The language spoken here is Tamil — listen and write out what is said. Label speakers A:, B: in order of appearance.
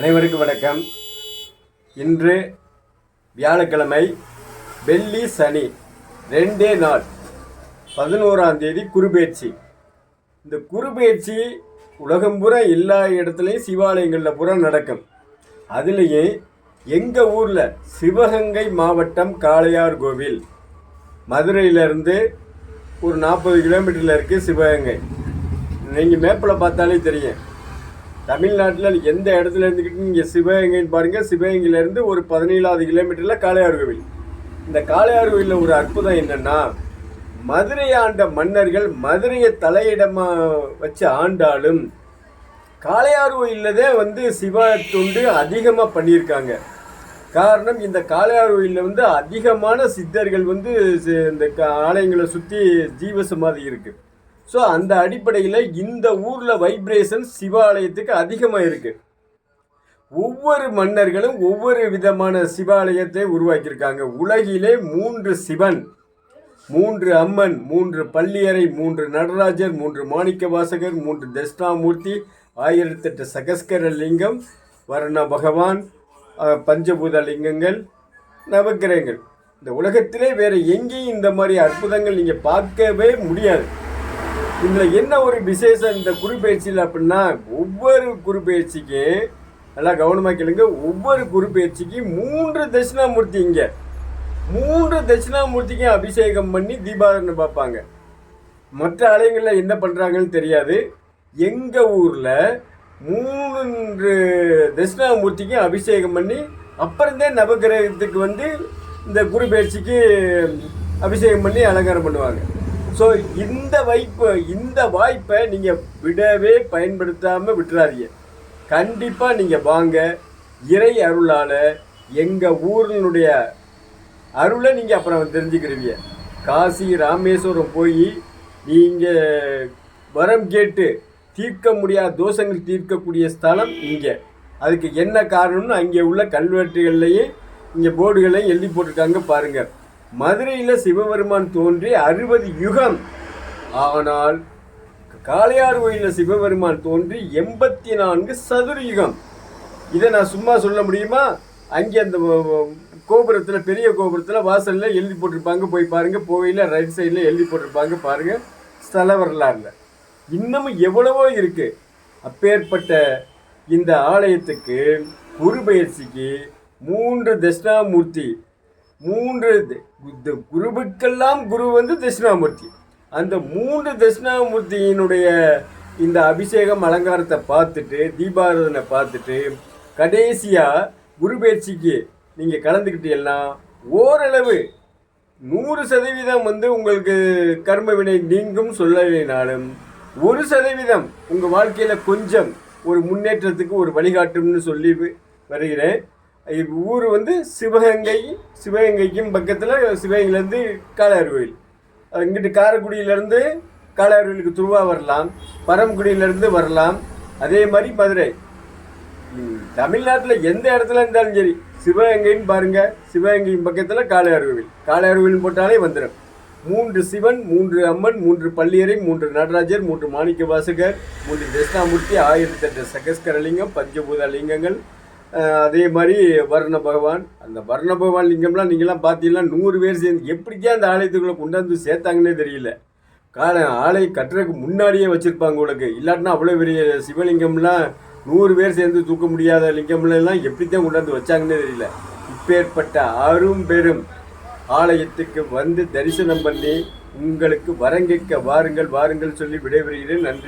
A: அனைவருக்கும் வணக்கம். இன்று வியாழக்கிழமை வெள்ளி சனி ரெண்டே நாள் பதினோராம் தேதி குருபெயர்ச்சி. இந்த குருபெயர்ச்சி உலகம் பூரா எல்லா இடத்துலையும் சிவாலயங்களில் பூரா நடக்கும். அதுலேயே எங்கள் ஊரில் சிவகங்கை மாவட்டம் காளையார் கோவில். மதுரையிலேருந்து ஒரு நாற்பது கிலோமீட்டரில் இருக்குது சிவகங்கை. நீங்கள் மேப்பில் பார்த்தாலே தெரியும். தமிழ்நாட்டில் எந்த இடத்துல இருந்துக்கிட்டு நீங்கள் சிவகங்கைன்னு பாருங்கள் சிவகங்கையிலேருந்து ஒரு பதினேழாவது கிலோமீட்டரில் காளையார் கோவில். இந்த காளையார் கோவிலில் ஒரு அற்புதம் என்னென்னா மதுரை ஆண்ட மன்னர்கள் மதுரையை தலையிடமாக வச்சு ஆண்டாலும் காளையார் கோயிலில் தான் வந்து சிவ தொண்டு அதிகமாக பண்ணியிருக்காங்க. காரணம் இந்த காளையார் கோயிலில் வந்து அதிகமான சித்தர்கள் வந்து இந்த ஆலயங்களை சுற்றி ஜீவசமாதி இருக்குது ஸோ அந்த அடிப்படையில் இந்த ஊரில் வைப்ரேஷன் சிவாலயத்துக்கு அதிகமாக இருக்குது ஒவ்வொரு மன்னர்களும் ஒவ்வொரு விதமான சிவாலயத்தை உருவாக்கியிருக்காங்க. உலகிலே மூன்று சிவன் மூன்று அம்மன் மூன்று பள்ளியறை மூன்று நடராஜர் மூன்று மாணிக்க வாசகர் மூன்று தட்சிணாமூர்த்தி ஆயிரத்தெட்டு சகஸ்கர லிங்கம் வர்ண பகவான் பஞ்சபூத லிங்கங்கள் நவக்கிரகங்கள். இந்த உலகத்திலே வேறு எங்கேயும் இந்த மாதிரி அற்புதங்கள் நீங்கள் பார்க்கவே முடியாது. இதில் என்ன ஒரு விசேஷம் இந்த குறிப்பயிற்சியில் அப்படின்னா ஒவ்வொரு குறிப்பயிற்சிக்கு நல்லா கவனமாக கேளுங்க ஒவ்வொரு குறிப்பயிற்சிக்கு மூன்று தட்சிணாமூர்த்தி இங்கே. மூன்று தட்சிணாமூர்த்திக்கும் அபிஷேகம் பண்ணி தீபாவளி பார்ப்பாங்க. மற்ற ஆலயங்களில் என்ன பண்ணுறாங்கன்னு தெரியாது. எங்கள் ஊரில் மூன்று தட்சிணாமூர்த்திக்கும் அபிஷேகம் பண்ணி அப்புறம்தான் நவகிரகத்துக்கு வந்து இந்த குரு பயிற்சிக்கு அபிஷேகம் பண்ணி அலங்காரம் பண்ணுவாங்க. ஸோ இந்த வாய்ப்பு இந்த வாய்ப்பை நீங்கள் விடவே பயன்படுத்தாமல் விட்டுறாதீங்க. கண்டிப்பாக நீங்கள் வாங்க. இறை அருளால் எங்கள் ஊரினுடைய அருளை நீங்கள் அப்புறம் தெரிஞ்சுக்கிறீங்க. காசி ராமேஸ்வரம் போய் நீங்கள் வரம் கேட்டு தீர்க்க முடியாத தோஷங்கள் தீர்க்கக்கூடிய ஸ்தலம் இங்கே. அதுக்கு என்ன காரணம்னு அங்கே உள்ள கல்வெட்டுகள்லையும் இங்கே போர்டுகளையும் எழுதி போட்டிருக்காங்க பாருங்கள் மதுரையில் சிவபெருமான் தோன்றி அறுபது யுகம். ஆனால் காளையார் கோயிலில் சிவபெருமான் தோன்றி எண்பத்தி நான்கு சதுர யுகம். இதை நான் சும்மா சொல்ல முடியுமா? அங்கே அந்த கோபுரத்தில் பெரிய கோபுரத்தில் வாசலில் எழுதி போட்டிருப்பாங்க. போய் பாருங்கள் போகையில் ரைட் சைடில் எழுதி போட்டிருப்பாங்க. பாருங்கள் ஸ்தல வரலாறுல. இன்னமும் எவ்வளவோ இருக்குது அப்பேற்பட்ட இந்த ஆலயத்துக்கு குரு பயிற்சிக்கு மூன்று தட்சிணாமூர்த்தி மூன்று இந்த குருவுக்கெல்லாம் குரு வந்து தட்சிணாமூர்த்தி. அந்த மூன்று தட்சிணாமூர்த்தியினுடைய இந்த அபிஷேகம் அலங்காரத்தை பார்த்துட்டு தீபாராதனை பார்த்துட்டு கடைசியாக குரு பயிற்சிக்கு நீங்கள் கலந்துக்கிட்டீங்கன்னா ஓரளவு நூறு சதவீதம் வந்து உங்களுக்கு கர்ம வினை நீங்கும் சொல்லலைனாலும் ஒரு சதவீதம் உங்கள் வாழ்க்கையில் கொஞ்சம் ஒரு முன்னேற்றத்துக்கு ஒரு வழிகாட்டும்னு சொல்லி வருகிறேன். ஊர் வந்து சிவகங்கை சிவகங்கைக்கும் பக்கத்தில் சிவகங்கையிலேருந்து காளையார் கோயில் இங்கிட்டு காரைக்குடியிலேருந்து காளையார் கோயிலுக்கு துருவா வரலாம் பரமக்குடியிலேருந்து வரலாம். அதே மாதிரி மதுரை. தமிழ்நாட்டில் எந்த இடத்துல இருந்தாலும் சரி சிவகங்கைன்னு பாருங்கள் சிவகங்கையின் பக்கத்தில் காளையார் கோவில் காளையார் கோவில் போட்டாலே வந்துடும் மூன்று சிவன் மூன்று அம்மன் மூன்று பள்ளியறை மூன்று நடராஜர் மூன்று மாணிக்க வாசகர் மூன்று தட்சிணாமூர்த்தி ஆயிரத்தி எட்டு சகஸ்கர லிங்கம் பஞ்சபூத லிங்கங்கள் அதே மாதிரி வர்ண பகவான். அந்த வர்ண பகவான் லிங்கம்லாம் நீங்களாம் பார்த்தீங்கன்னா நூறு பேர் சேர்ந்து எப்படிக்கே அந்த ஆலயத்துக்குள்ளே கொண்டாந்து சேர்த்தாங்கன்னே தெரியல. கால ஆலயம் கட்டுறதுக்கு முன்னாடியே வச்சுருப்பாங்க உங்களுக்கு இல்லாட்டினா அவ்வளோ பெரிய சிவலிங்கம்லாம் நூறு பேர் சேர்ந்து தூக்க முடியாத லிங்கம்லாம் எப்படித்தான் கொண்டாந்து வச்சாங்கன்னே தெரியல. இப்பேற்பட்ட அரும் பெரும் ஆலயத்துக்கு வந்து தரிசனம் பண்ணி உங்களுக்கு வரங்கிக்க வாருங்கள் வாருங்கள் சொல்லி விடைபெறுகிறேன். நன்றி.